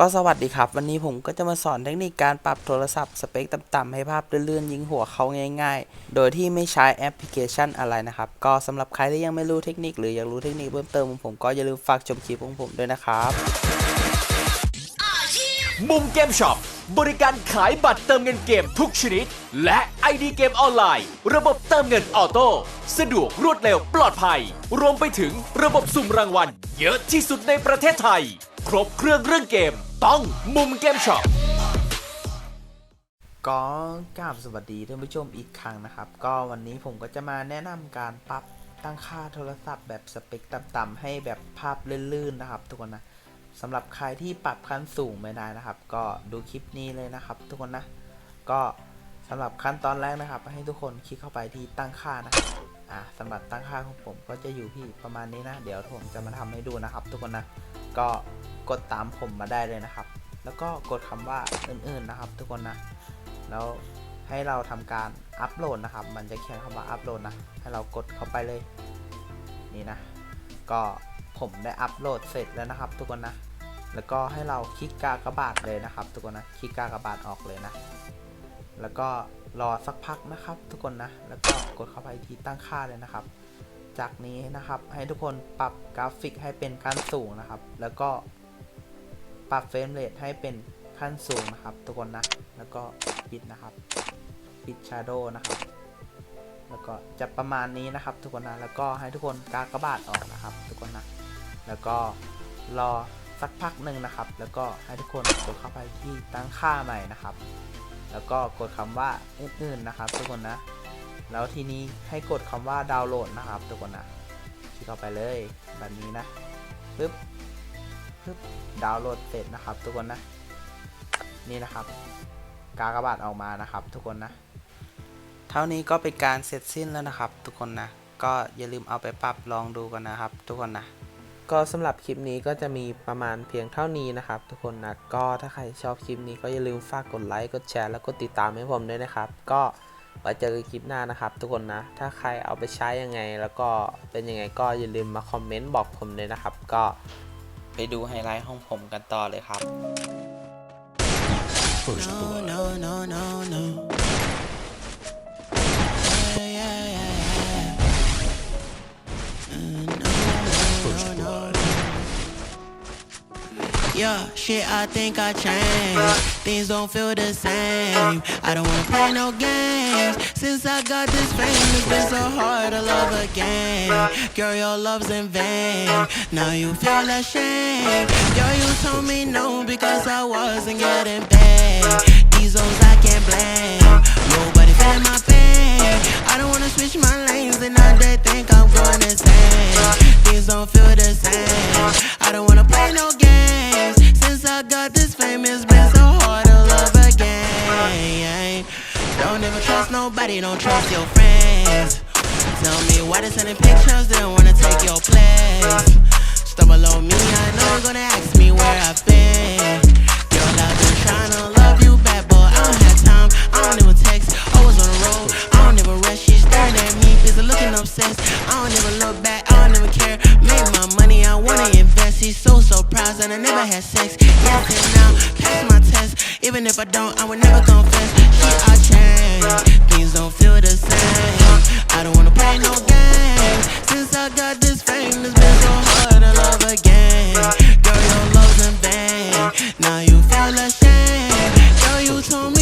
ก็สวัสดีครับ วันนี้ผมก็จะมาสอนเทคนิคการปรับโทรศัพท์สเปคต่ำๆให้ภาพเลื่อนๆยิงหัวเขาง่ายๆ โดยที่ไม่ใช้แอปพลิเคชันอะไรนะครับ ก็สำหรับใครที่ยังไม่รู้เทคนิคหรืออยากรู้เทคนิคเพิ่มเติมของผมก็อย่าลืมฝากชมคลิปของผมด้วยนะครับ มุมเกมช็อปบริการขายบัตรเติมเงินเกมทุกชนิด และ ID เกมออนไลน์ ระบบเติมเงินออโต้สะดวกรวดเร็วปลอดภัย รวมไปถึงระบบสุ่มรางวัล เยอะที่สุดในประเทศไทย ครบเครื่องเรื่องเกม ต้องมุมเกมช็อปก็กราบสวัสดีท่านผู้ชมอีกครั้งนะครับ ก็วันนี้ผมก็จะมาแนะนำการปรับตั้งค่าโทรศัพท์แบบสเปคต่ำๆให้แบบภาพลื่นๆนะครับ ทุกคนนะสำหรับใครที่ปรับขั้นสูงไม่ได้นะครับ ก็ดูคลิปนี้เลยนะครับ ทุกคนนะ ก็สำหรับขั้นตอนแรกนะครับ ให้ทุกคนคลิกเข้าไปที่ตั้งค่านะครับอ่าสำหรับตั้งค่าของผมก็จะอยู่ที่ประมาณนี้นะ เดี๋ยวผมจะมาทำให้ดูนะครับ ทุกคนนะ ก็ กดตามผมมาได้เลยนะครับ แล้วก็กดคำว่าอื่นๆนะครับ ทุกคนนะ แล้วให้เราทำการอัปโหลดนะครับ มันจะเขียนคำว่าอัปโหลดนะ ให้เรากดเข้าไปเลย นี่นะ ก็ผมได้อัปโหลดเสร็จแล้วนะครับ ทุกคนนะ แล้วก็ให้เราคลิกกากระบาทเลยนะครับ ทุกคนนะ คลิกกากระบาทออกเลยนะ แล้วก็รอสักพักนะครับ ทุกคนนะ แล้วก็กดเข้าไปที่ตั้งค่าเลยนะครับ จากนี้นะครับให้ทุกคนปรับกราฟิกให้เป็นขั้นสูงนะครับ แล้วก็ ปรับเฟรมเรทให้เป็นขั้นสูงนะครับ ทุกคนนะ แล้วก็ปิดนะครับ ปิดชาร์โดนะครับ แล้วก็จะประมาณนี้นะครับ ทุกคนนะ แล้วก็ให้ทุกคนกากระบาทออกนะครับ ทุกคนนะ แล้วก็รอสักพักหนึ่งนะครับ แล้วก็ให้ทุกคนกดเข้าไปที่ตั้งค่าใหม่นะครับ แล้วก็กดคำว่าอื่นๆนะครับ ทุกคนนะ แล้วทีนี้ให้กดคำว่าดาวน์โหลดนะครับ ทุกคนนะคลิกเข้าไปเลยแบบนี้นะปึ๊บ ปึ๊บดาวน์โหลดเสร็จนะครับ ทุกคนนะ นี่นะครับ กากบาทออกมานะครับ ทุกคนนะ เท่านี้ก็เป็นการเสร็จสิ้นแล้วนะครับ ทุกคนนะ ก็อย่าลืมเอาไปปรับลองดูกันนะครับ ทุกคนนะ ก็สำหรับคลิปนี้ก็จะมีประมาณเพียงเท่านี้นะครับ ทุกคนนะ ก็ถ้าใครชอบคลิปนี้ก็อย่าลืมฝากกดไลค์กดแชร์แล้วกดติดตามให้ผมด้วยนะครับ ก็ไว้เจอกันคลิปหน้านะครับ ทุกคนนะ ถ้าใครเอาไปใช้ยังไง แล้วก็เป็นยังไงก็อย่าลืมมาคอมเมนต์บอกผมเลยนะครับ ก็ ไปดูไฮไลท์ของผมกันต่อเลยครับ no, no, no, no, no. Yeah, yeah, yeah, yeah. Uh, no, no, no, no. Yeah, shit, I think I changed. Things don't feel the same. I don't wanna play no games. Since I got this fame, it's been so hard to love again. Girl, your love's in vain. Now you feel ashamed. Girl, you told me no because I wasn't getting paid. These hoes nobody, don't trust your friends. Tell me why they sending pictures, they don't wanna take your place. Stumble on me, I know you're gonna ask me where I've been. Girl, I've been trying to love you back, but I don't have time. I don't even text, always on the road. I don't even rush, she's staring at me, busy looking obsessed. I don't even look back, I don't even care. Make my money, I wanna invest. He's so surprised that I never had sex. Yes, now, pass my test. Even if I don't, I would never confess. Shit, I Things don't feel the same. I don't wanna play no games. Since I got this fame, it's been so hard to love again. Girl, your love's in vain. Now you feel ashamed. Girl, you told me.